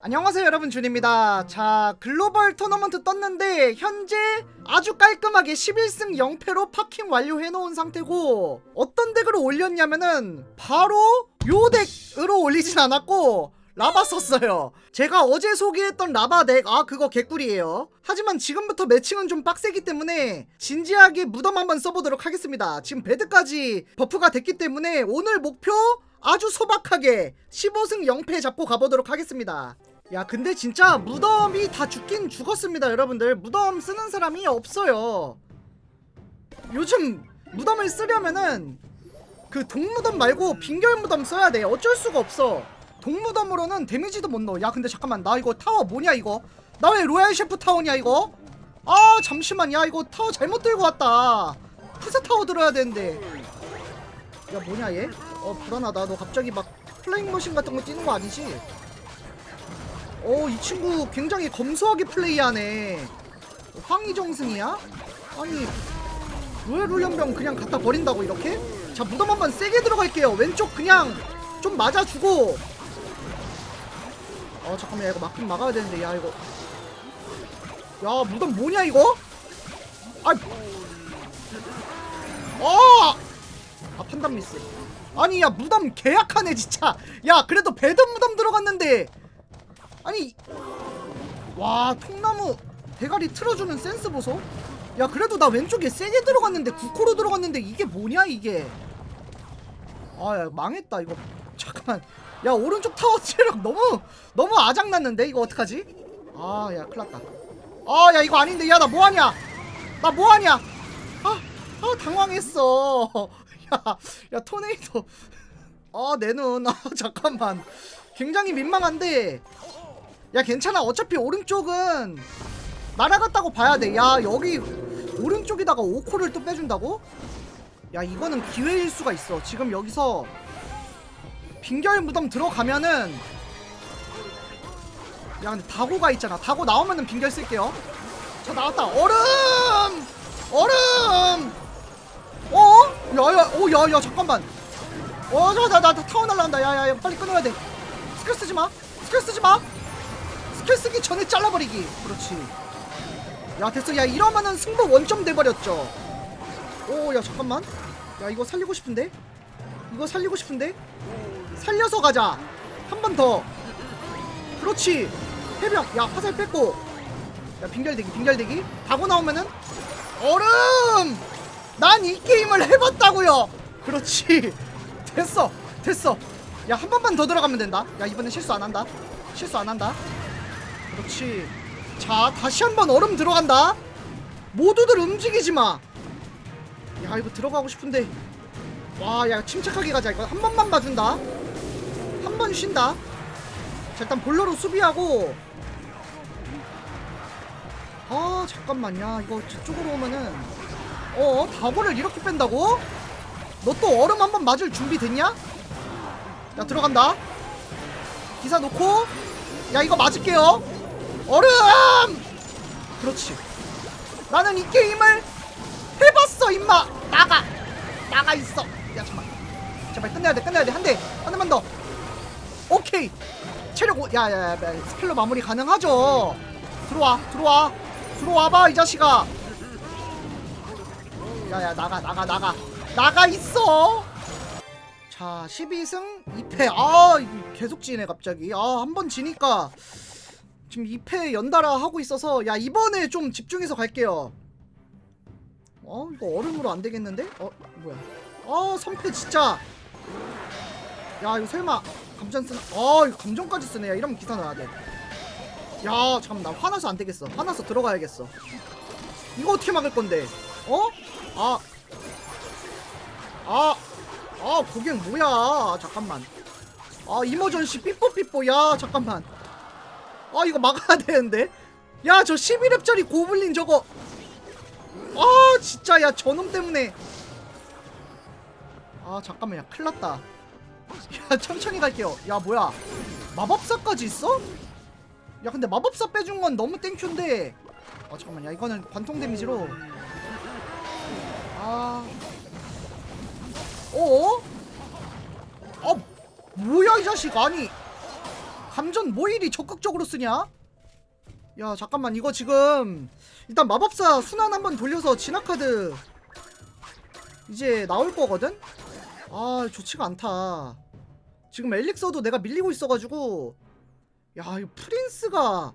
안녕하세요 여러분. 준입니다. 자 글로벌 토너먼트 떴는데 현재 아주 깔끔하게 11승 0패로 파킹 완료해놓은 상태고 어떤 덱으로 올렸냐면은 바로 요 덱으로 올리진 않았고 라바 썼어요. 제가 어제 소개했던 라바 덱아 그거 개꿀이에요. 하지만 지금부터 매칭은 좀 빡세기 때문에 진지하게 무덤 한번 써보도록 하겠습니다. 지금 배드까지 버프가 됐기 때문에 오늘 목표 아주 소박하게 15승 0패 잡고 가보도록 하겠습니다. 야 근데 진짜 무덤이 다 죽긴 죽었습니다 여러분들. 무덤 쓰는 사람이 없어요. 요즘 무덤을 쓰려면은 그 동무덤 말고 빙결무덤 써야 돼. 어쩔 수가 없어. 동무덤으로는 데미지도 못 넣어. 야 근데 잠깐만. 나 이거 타워 뭐냐 이거? 나 왜 로얄 셰프 타워냐 이거? 아 잠시만. 야 이거 타워 잘못 들고 왔다. 푸세 타워 들어야 되는데. 야 뭐냐 얘? 어 불안하다. 너 갑자기 막 플레잉 머신 같은 거 뛰는 거 아니지? 어 이 친구 굉장히 검소하게 플레이하네 황희정승이야? 아니 왜 룰연병 그냥 갖다 버린다고 이렇게? 자 무덤 한번 세게 들어갈게요 왼쪽 그냥 좀 맞아주고 어 잠깐만 야 이거 막긴 막아야 되는데 야 이거 야 무덤 뭐냐 이거? 아 어! 아 판단 미스 아니 야 무덤 계약하네 진짜 야 그래도 배드 무덤 들어갔는데 아니 와 통나무 대가리 틀어주는 센스 보소? 야 그래도 나 왼쪽에 세게 들어갔는데 9코로 들어갔는데 이게 뭐냐 이게? 아 야 망했다 이거. 잠깐만. 야 오른쪽 타워 체력 너무 너무 아작났는데? 이거 어떡하지? 아야 큰일났다. 아 야 이거 아닌데. 야 나 뭐하냐? 나 뭐하냐? 아, 아 당황했어. 야, 야 토네이도. 아내 눈. 아 잠깐만. 굉장히 민망한데 야 괜찮아. 어차피 오른쪽은 날아갔다고 봐야 돼야 여기 오른쪽에다가 5코를 또 빼준다고? 야 이거는 기회일 수가 있어. 지금 여기서 빙결 무덤 들어가면은 야 근데 다고가 있잖아. 다고 나오면은 빙결 쓸게요. 자 나왔다. 얼음! 얼음! 어? 야야 오 야야 잠깐만. 어저나나 나, 나 타워 날라간다. 야야 빨리 끊어야 돼. 스킬 쓰지 마. 스킬 쓰지 마 스킬 쓰기 전에 잘라버리기. 그렇지. 야 됐어. 야 이러면은 승부 원점 돼버렸죠. 오 야 잠깐만. 야 이거 살리고 싶은데? 이거 살리고 싶은데? 살려서 가자. 한 번 더. 그렇지. 해병. 야 화살 뺐고. 야 빙결대기 빙결대기. 다고 나오면은 얼음! 난 이 게임을 해봤다고요. 그렇지. 됐어. 됐어. 야 한 번만 더 들어가면 된다. 야 이번엔 실수 안 한다. 실수 안 한다 그렇지 자 다시 한번 얼음 들어간다. 모두들 움직이지 마야 이거 들어가고 싶은데. 와 야 침착하게 가자 이거. 한 번만 봐준다. 한 번 쉰다. 자 일단 볼로로 수비하고. 아 잠깐만 야 이거 저쪽으로 오면은. 어 다보를 이렇게 뺀다고? 너 또 얼음 한 번 맞을 준비 됐냐? 야 들어간다. 기사 놓고. 야 이거 맞을게요 얼음 그렇지. 나는 이 게임을 해봤어 임마. 나가. 나가 있어. 야 잠깐 제발 끝내야 돼 끝내야 돼 한 대 한 대만 더. 오케이. 체력 오- 야, 야, 야, 스킬로 마무리 가능하죠. 들어와 들어와. 들어와봐 이 자식아. 야 야 나가 나가 나가. 나가 있어. 자 12승 2패. 아 계속 지네 갑자기. 아 한 번 지니까 지금 2패 연달아 하고 있어서 야 이번에 좀 집중해서 갈게요. 어 이거 얼음으로 안 되겠는데? 어 뭐야. 아 선패 진짜. 야 이거 설마 감전 쓰나 아 이거 감정까지 쓰네. 야 이러면 기사 나야 돼야 잠깐 나 화나서 안 되겠어. 화나서 들어가야겠어. 이거 어떻게 막을 건데? 어? 아. 아, 아, 고객 뭐야? 잠깐만. 아, 이머전시 삐뽀삐뽀. 야, 잠깐만. 아, 이거 막아야 되는데. 야, 저 11렙짜리 고블린 저거. 아, 진짜 야, 저놈 때문에. 아, 잠깐만. 야, 큰일 났다. 야, 천천히 갈게요. 야, 뭐야? 마법사까지 있어? 야, 근데 마법사 빼준 건 너무 땡큐인데. 아, 잠깐만. 야, 이거는 관통 데미지로. 아. 어? 아 뭐야 이 자식 아니 감전 뭐 이리 적극적으로 쓰냐? 야 잠깐만 이거 지금 일단 마법사 순환 한번 돌려서 진화카드 이제 나올 거거든? 아 좋지가 않다 지금 엘릭서도 내가 밀리고 있어가지고 야 이거 프린스가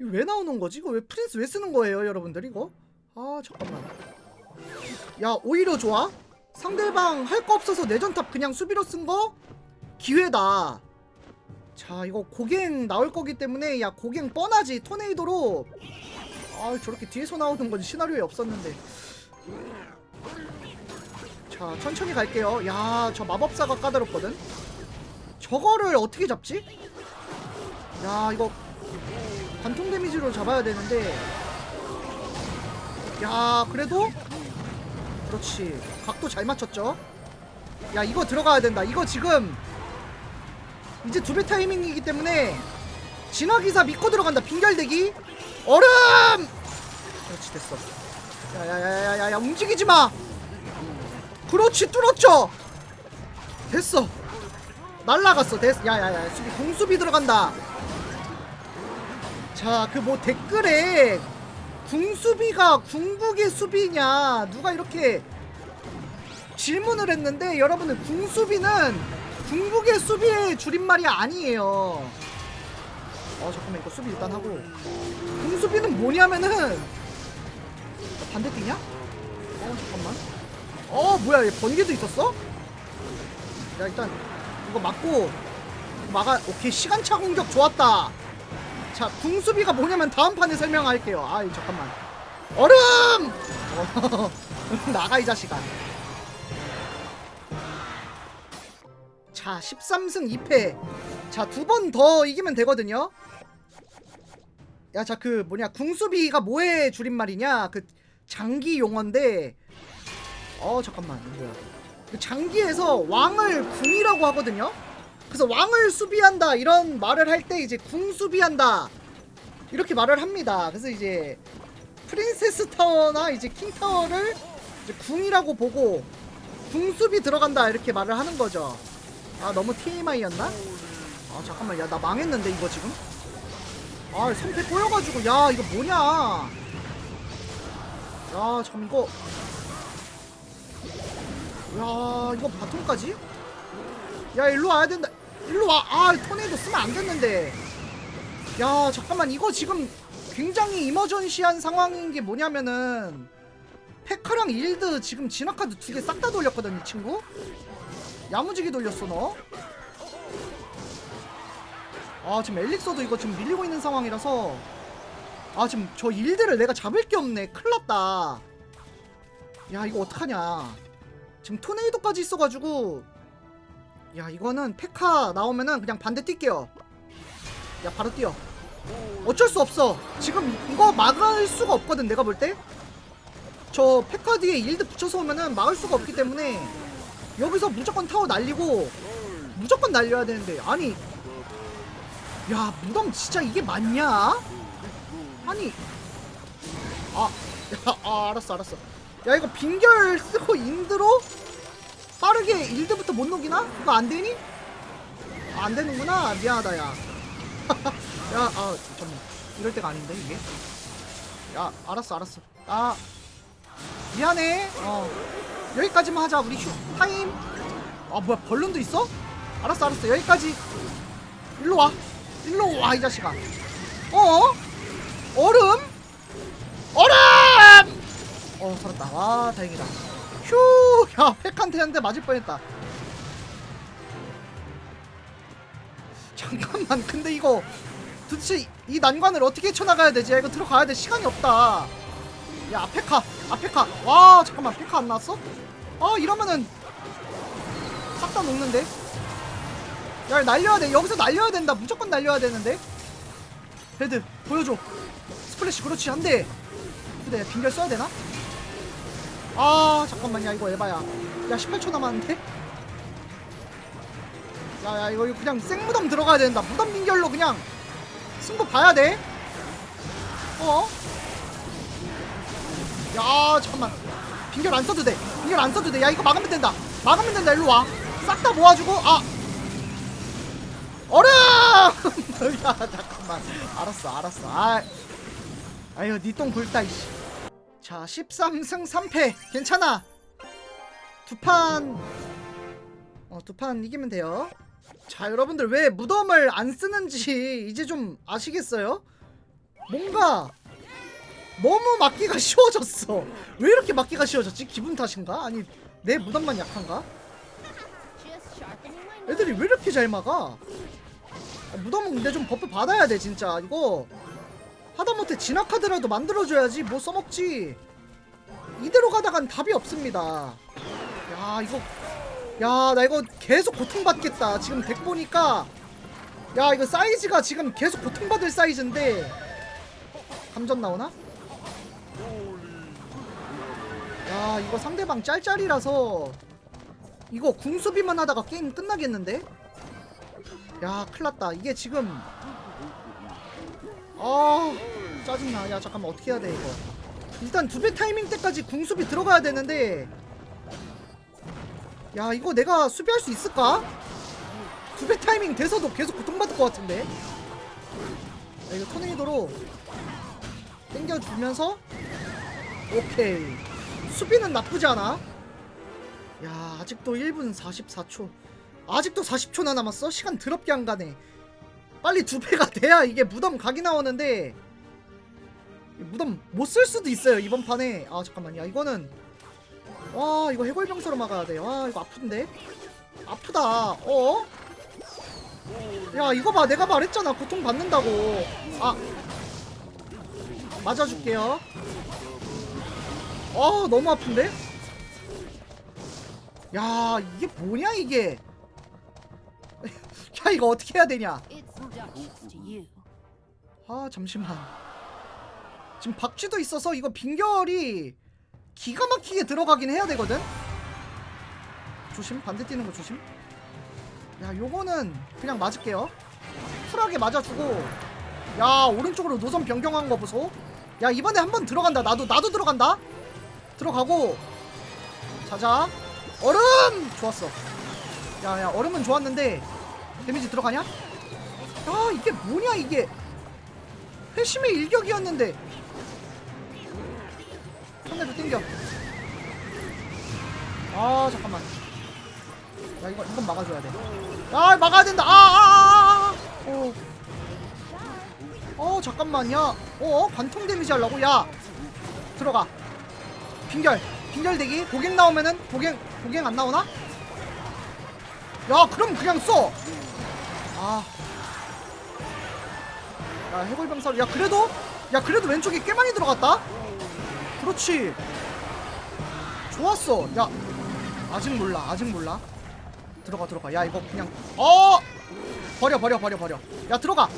이거 왜 나오는 거지? 이거 왜 프린스 왜 쓰는 거예요 여러분들 이거? 아 잠깐만 야 오히려 좋아 상대방 할 거 없어서 내전탑 그냥 수비로 쓴 거 기회다 자 이거 고갱 나올 거기 때문에 야 고갱 뻔하지 토네이도로. 아 저렇게 뒤에서 나오는 건 시나리오에 없었는데. 자 천천히 갈게요. 야 저 마법사가 까다롭거든? 저거를 어떻게 잡지? 야 이거 관통 데미지로 잡아야 되는데. 야 그래도? 그렇지. 각도 잘 맞췄죠? 야 이거 들어가야 된다. 이거 지금 이제 두 배 타이밍이기 때문에 진화기사 믿고 들어간다. 빙결대기. 얼음! 그렇지 됐어. 야야야야야 움직이지 마. 그렇지 뚫었죠? 됐어. 날라갔어. 됐어 야야야 수비 공수비 들어간다. 자 그 뭐 댓글에 궁수비가 궁극의 수비냐? 누가 이렇게 질문을 했는데 여러분들 궁수비는 궁극의 수비의 줄임말이 아니에요. 어 잠깐만 이거 수비 일단 하고. 궁수비는 뭐냐면은 어, 반대 뛰냐? 어 잠깐만. 어 뭐야 얘 번개도 있었어? 야 일단 이거 맞고 막아 오케이 시간차 공격 좋았다. 자 궁수비가 뭐냐면 다음 판에 설명할게요. 아이 잠깐만. 얼음! 어, 나가 이 자식아 자 13승 2패. 자 두 번 더 이기면 되거든요. 야 자 그 뭐냐 궁수비가 뭐의 줄임말이냐? 그 장기 용어인데. 어 잠깐만 뭐야. 그 장기에서 왕을 궁이라고 하거든요? 그래서 왕을 수비한다 이런 말을 할 때 이제 궁 수비한다. 이렇게 말을 합니다. 그래서 이제 프린세스 타워나 이제 킹 타워를 이제 궁이라고 보고 궁 수비 들어간다 이렇게 말을 하는 거죠 아 너무 TMI였나? 아 잠깐만 야 나 망했는데 이거 지금? 아 선패 꼬여가지고 야 이거 뭐냐? 야 잠깐 이거. 야 이거 바통까지? 야 일로 와야 된다. 일로 와아 토네이도 쓰면 안 됐는데. 야 잠깐만 이거 지금 굉장히 이머전시한 상황인 게 뭐냐면은 페카랑 일드 지금 진화카드 두 개 싹 다 돌렸거든 이 친구 야무지게 돌렸어 너. 아 지금 엘릭서도 이거 지금 밀리고 있는 상황이라서. 아 지금 저 일들을 내가 잡을 게 없네. 큰일났다. 야 이거 어떡하냐. 지금 토네이도까지 있어가지고. 야 이거는 페카 나오면은 그냥 반대 뛸게요. 야 바로 뛰어. 어쩔 수 없어. 지금 이거 막을 수가 없거든 내가 볼 때. 저 페카 뒤에 일드 붙여서 오면은 막을 수가 없기 때문에 여기서 무조건 타워 날리고 무조건 날려야 되는데 아니 야 무덤 진짜 이게 맞냐? 아니 아, 야, 아 알았어 알았어 야 이거 빙결 쓰고 인드로 빠르게 일드부터 못 녹이나? 이거 안 되니? 아, 안 되는구나 미안하다 야 야, 아, 잠깐만. 이럴 때가 아닌데, 이게? 야, 알았어, 알았어. 아, 미안해. 어. 여기까지만 하자, 우리 휴, 타임. 아, 뭐야, 벌룬도 있어? 알았어, 알았어. 여기까지. 일로 와. 일로 와, 이 자식아. 어? 얼음? 얼음! 어, 살았다. 와, 다행이다. 휴, 야, 팩한테 한대 맞을 뻔했다. 잠깐만 근데 이거 도대체 이 난관을 어떻게 쳐나가야 되지? 야, 이거 들어가야 돼 시간이 없다 야 앞에 카 앞에 카와 잠깐만 페카 안 나왔어? 아 이러면은 싹 다 녹는데? 야 날려야 돼. 여기서 날려야 된다. 무조건 날려야 되는데? 헤드 보여줘. 스플래시 그렇지 안돼 근데 빙결 써야 되나? 아 잠깐만 야 이거 에바야. 야 18초 남았는데? 야야 이거 그냥 생무덤 들어가야 된다. 무덤 민결로 그냥 승부 봐야 돼. 어? 야 잠깐만 빙결 안 써도 돼. 빙결 안 써도 돼야 이거 막으면 된다. 막으면 된다. 일로 와싹 다 모아주고 아! 얼음! 야 잠깐만. 알았어 알았어. 아 아유 니똥 굴다 이씨. 자 13승 3패. 괜찮아. 두판. 어 두 판 이기면 돼요. 자 여러분들 왜 무덤을 안 쓰는지 이제 좀 아시겠어요? 뭔가 너무 막기가 쉬워졌어 왜 이렇게 막기가 쉬워졌지? 기분 탓인가? 아니 내 무덤만 약한가? 애들이 왜 이렇게 잘 막아? 아, 무덤은 근데 좀 버프 받아야 돼 진짜 이거 하다못해 진화카드라도 만들어줘야지 뭐 써먹지 이대로 가다간 답이 없습니다 야 이거 야 나 이거 계속 고통받겠다 지금 덱 보니까 야 이거 사이즈가 지금 계속 고통받을 사이즈인데 감전 나오나? 야 이거 상대방 짤짤이라서 이거 궁수비만 하다가 게임 끝나겠는데? 야 큰일났다. 이게 지금 아 짜증나. 야 잠깐만. 어떻게 해야 돼 이거? 일단 두 배 타이밍 때까지 궁수비 들어가야 되는데. 야 이거 내가 수비할 수 있을까? 두 배 타이밍 돼서도 계속 고통받을 것 같은데? 야 이거 토네이도로 땡겨주면서 오케이. 수비는 나쁘지 않아? 야 아직도 1분 44초. 아직도 40초나 남았어? 시간 더럽게 안 가네. 빨리 두 배가 돼야 이게 무덤 각이 나오는데. 무덤 못 쓸 수도 있어요 이번 판에. 아 잠깐만 야 이거는 와 이거 해골병사로 막아야 돼와 이거 아픈데? 아프다. 어? 야 이거 봐. 내가 말했잖아. 고통 받는다고. 아. 맞아줄게요 어 너무 아픈데? 야 이게 뭐냐 이게? 야 이거 어떻게 해야 되냐. 아 잠시만. 지금 박쥐도 있어서 이거 빙결이 기가 막히게 들어가긴 해야 되거든? 조심 반대 뛰는 거 조심. 야 요거는 그냥 맞을게요. 쿨하게 맞아주고. 야 오른쪽으로 노선 변경한 거 보소. 야 이번에 한 번 들어간다. 나도 나도 들어간다 들어가고. 자자. 얼음! 좋았어. 야야 얼음은 좋았는데 데미지 들어가냐? 야 이게 뭐냐 이게. 회심의 일격이었는데. 손내로 땡겨. 아 잠깐만. 야 이거 이건 막아줘야 돼아 막아야 된다. 아아아아 어. 어 잠깐만 야 어? 관통 데미지 하려고? 야 들어가 빙결. 빙결 대기. 고갱 나오면은 고갱 고갱 안 나오나? 야 그럼 그냥 써 아. 야 해골병사로 야 그래도 야 그래도 왼쪽에 꽤 많이 들어갔다? 그렇지. 좋았어. 야 아직 몰라 아직 몰라. 들어가 들어가. 야 이거 그냥 어! 버려 버려 버려 버려. 야 들어가.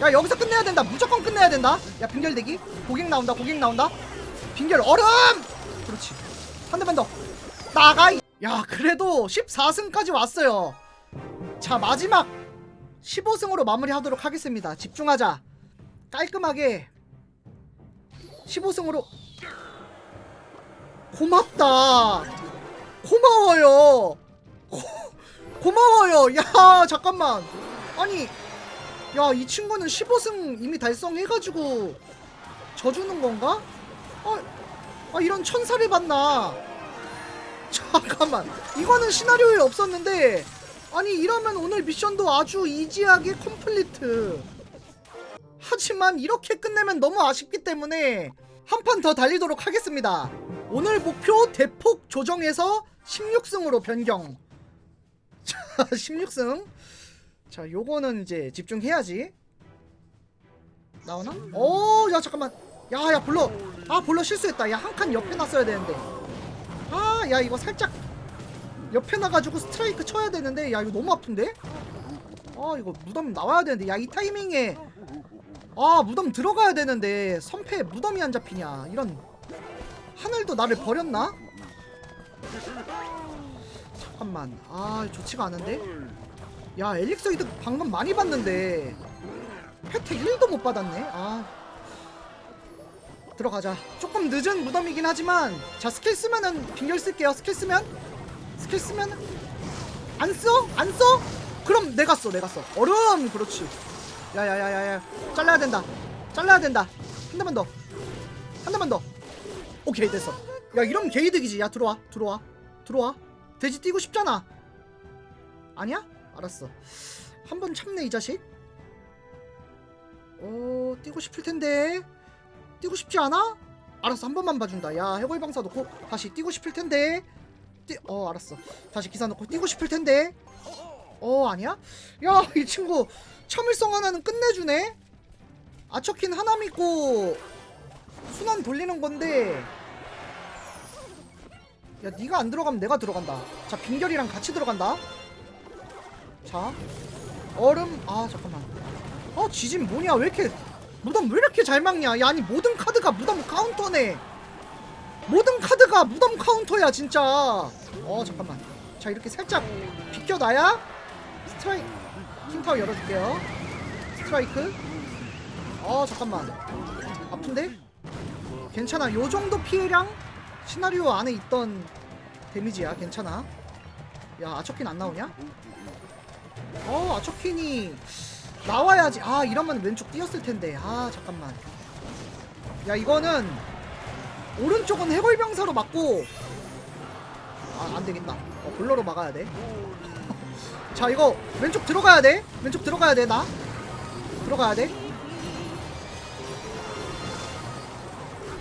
야 여기서 끝내야 된다. 무조건 끝내야 된다. 야 빙결 대기. 고객 나온다 고객 나온다 빙결 얼음! 그렇지. 한 대만 더 나가 이- 야 그래도 14승까지 왔어요. 자 마지막 15승으로 마무리하도록 하겠습니다. 집중하자. 깔끔하게 15승으로. 고맙다. 고마워요. 고, 고마워요. 야 잠깐만. 아니 야 이 친구는 15승 이미 달성해가지고 져주는 건가? 아, 아 이런 천사를 봤나? 잠깐만. 이거는 시나리오에 없었는데 아니 이러면 오늘 미션도 아주 이지하게 컴플리트. 하지만 이렇게 끝내면 너무 아쉽기 때문에 한 판 더 달리도록 하겠습니다. 오늘 목표 대폭 조정해서 16승으로 변경. 자 16승. 자 요거는 이제 집중해야지. 나오나? 오야 잠깐만 야야 볼러. 아 볼러 실수했다. 야 한 칸 옆에 놨어야 되는데. 아 야 이거 살짝 옆에 나가지고 스트라이크 쳐야 되는데. 야 이거 너무 아픈데? 아 이거 무덤 나와야 되는데. 야 이 타이밍에. 아 무덤 들어가야 되는데. 선패 무덤이 안 잡히냐. 이런 하늘도 나를 버렸나? 잠깐만. 아 좋지가 않은데? 야 엘릭서 이득 방금 많이 받는데. 혜택 1도 못 받았네. 아 들어가자. 조금 늦은 무덤이긴 하지만 자 스킬 쓰면은 빙결 쓸게요. 스킬 쓰면? 스킬 쓰면? 안 써? 안 써? 그럼 내가 써 내가 써. 얼음! 그렇지. 야야야야야. 잘라야 된다. 잘라야 된다. 한 대만 더. 한 대만 더. 오케이 됐어. 야 이러면 개이득이지. 야 들어와. 들어와. 들어와. 돼지 뛰고 싶잖아. 아니야? 알았어. 한 번 참네 이 자식. 어 뛰고 싶을 텐데 뛰고 싶지 않아? 알았어 한 번만 봐준다. 야 해골 방사 놓고 다시 뛰고 싶을 텐데. 뛰... 어 알았어. 다시 기사 놓고 뛰고 싶을 텐데. 어 아니야? 야 이 친구 참을성 하나는 끝내주네? 아처킨 하나 믿고 순환 돌리는 건데. 야 네가 안 들어가면 내가 들어간다. 자 빙결이랑 같이 들어간다. 자 얼음. 아 잠깐만. 아 지진 뭐냐? 왜 이렇게 무덤 왜 이렇게 잘 막냐? 야 아니 모든 카드가 무덤 카운터네. 모든 카드가 무덤 카운터야 진짜. 어 잠깐만. 자 이렇게 살짝 비껴놔야 스트라이크 킹타워 열어줄게요. 스트라이크. 어 잠깐만. 아픈데? 괜찮아. 요 정도 피해량 시나리오 안에 있던 데미지야. 괜찮아. 야 아처킨 안 나오냐? 어 아처킨이 나와야지. 아 이러면 왼쪽 뛰었을 텐데. 아 잠깐만. 야 이거는 오른쪽은 해골병사로 맞고. 아 안되겠다. 어, 볼러로 막아야 돼자 이거 왼쪽 들어가야 돼. 왼쪽 들어가야 돼나. 들어가야 돼.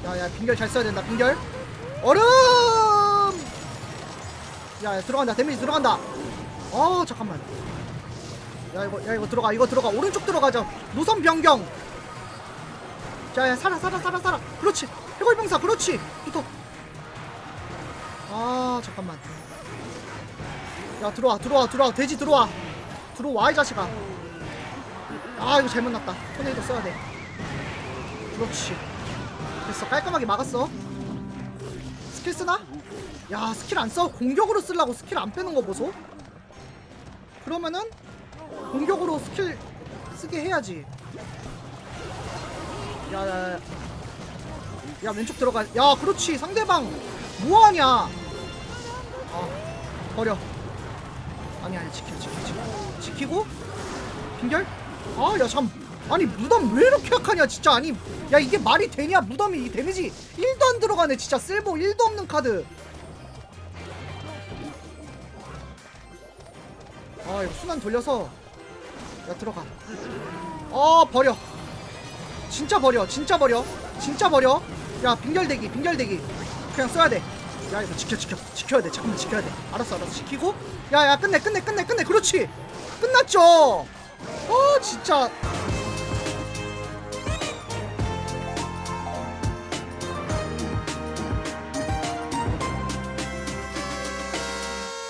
야야 빙결 잘 써야 된다 빙결. 얼음! 야, 야 들어간다. 데미지 들어간다. 어 잠깐만 야 이거 야 이거 들어가 이거 들어가. 오른쪽 들어가자 노선 변경. 자야 살아 살아 살아 살아. 그렇지. 해골병사 그렇지. 붙어. 아 잠깐만. 야 들어와 들어와 들어와. 돼지 들어와. 들어와 이 자식아. 아 이거 잘못 났다. 토네이도 써야 돼. 그렇지. 됐어. 깔끔하게 막았어. 스킬 쓰나? 야 스킬 안 써? 공격으로 쓰려고 스킬 안 빼는 거 보소? 그러면은 공격으로 스킬 쓰게 해야지. 야야 야. 야 왼쪽 들어가. 야 그렇지. 상대방 뭐하냐? 아 버려. 아니 아니 지켜 지켜 지켜 지키고? 빙결? 아야참. 아니 무덤 왜 이렇게 약하냐 진짜. 아니 야 이게 말이 되냐? 무덤이 이 데미지 1도 안 들어가네 진짜. 쓸모 1도 없는 카드. 아 이거 순환 돌려서 야 들어가. 어 버려. 진짜 버려 진짜 버려 진짜 버려. 야 빙결대기 빙결대기. 그냥 써야 돼야 이거 지켜 지켜 지켜야 돼. 잠깐만 지켜야 돼. 알았어 알았어. 지키고. 야야 끝내 끝내 끝내 끝내. 그렇지. 끝났죠. 어 진짜